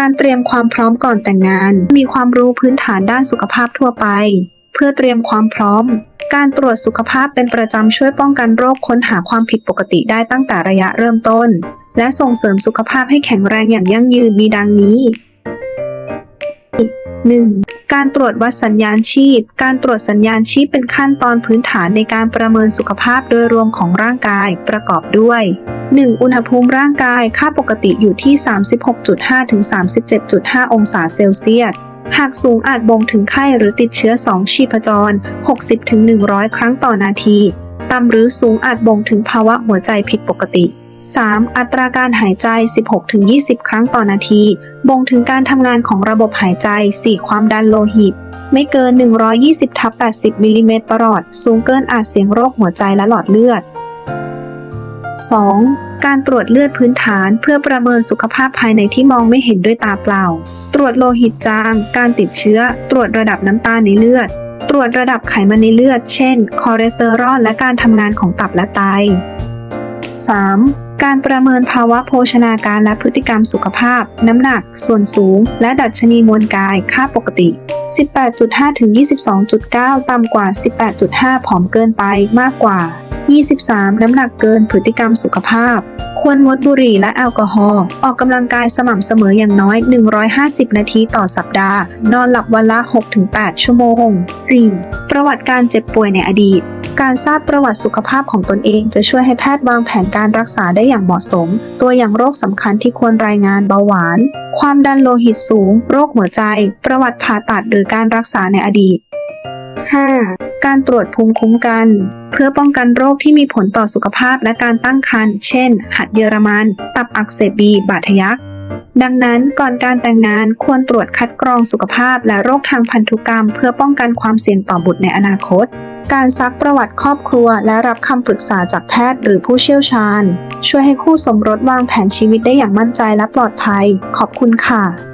การเตรียมความพร้อมก่อนแต่งงาน มีความรู้พื้นฐานด้านสุขภาพทั่วไป เพื่อเตรียมความพร้อม การตรวจสุขภาพเป็นประจำช่วยป้องกันโรคค้นหาความผิดปกติได้ตั้งแต่ระยะเริ่มต้น และส่งเสริมสุขภาพให้แข็งแรงอย่างยั่งยืนมีดังนี้ 1. การตรวจวัดสัญญาณชีพ การตรวจสัญญาณชีพเป็นขั้นตอนพื้นฐานในการประเมินสุขภาพโดยรวมของร่างกายประกอบด้วย 1. อุณหภูมิร่างกายค่าปกติอยู่ที่ 36.5 ถึง 37.5 องศาเซลเซียส หากสูงอาจบ่งถึงไข้หรือติดเชื้อ 2 ชีพจร 60 ถึง 100 ครั้งต่อนาที ต่ำหรือสูงอาจบ่งถึงภาวะหัวใจผิดปกติ 3. อัตราการหายใจ 16-20 ครั้งต่อนาที บ่งถึงการทำงานของระบบหายใจ 4. ความดันโลหิต ไม่เกิน 120ทับ80 มิลลิเมตรประหลอด สูงเกินอาจเสี่ยงโรคหัวใจและหลอดเลือด 2. การตรวจเลือดพื้นฐานเพื่อประเมินสุขภาพภายในที่มองไม่เห็นด้วยตาเปล่า ตรวจโลหิตจาง การติดเชื้อ ตรวจระดับน้ำตาลในเลือด ตรวจระดับไขมันในเลือด เช่น คอเลสเตอรอลและการทำงานของตับและไต 3. การประเมินภาวะโภชนาการและพฤติกรรมสุขภาพ น้ำหนัก ส่วนสูง และดัชนีมวลกายค่าปกติ 18.5 ถึง 22.9 ต่ำกว่า 18.5 ผอมเกินไปมากกว่า 23 น้ำหนักเกินพฤติกรรมสุขภาพ ควรงดบุหรี่และแอลกอฮอล์ออกกำลังกายสม่ำเสมออย่างน้อย 150 นาทีต่อสัปดาห์ นอนหลับวันละ 6-8 ชั่วโมง 4. ประวัติการเจ็บป่วยในอดีต การทราบประวัติสุขภาพของตนเองจะช่วยให้แพทย์วางแผนการรักษาได้อย่างเหมาะสม ตัวอย่างโรคสำคัญที่ควรรายงานเบาหวาน ความดันโลหิตสูง โรคหัวใจ ประวัติผ่าตัดหรือการรักษาในอดีต 5. การตรวจภูมิคุ้มกัน เพื่อป้องกันโรคที่มีผลต่อสุขภาพและการตั้งครรภ์เช่น หัดเยอรมัน ตับอักเสบบีบาดทะยักดังนั้นก่อนการแต่งงานควรตรวจคัดกรองสุขภาพและโรคทางพันธุกรรม เพื่อป้องกันความเสี่ยงต่อบุตรในอนาคต การซักประวัติครอบครัว และรับคำปรึกษาจากแพทย์หรือผู้เชี่ยวชาญ ช่วยให้คู่สมรสวางแผนชีวิตได้อย่างมั่นใจและปลอดภัย ขอบคุณค่ะ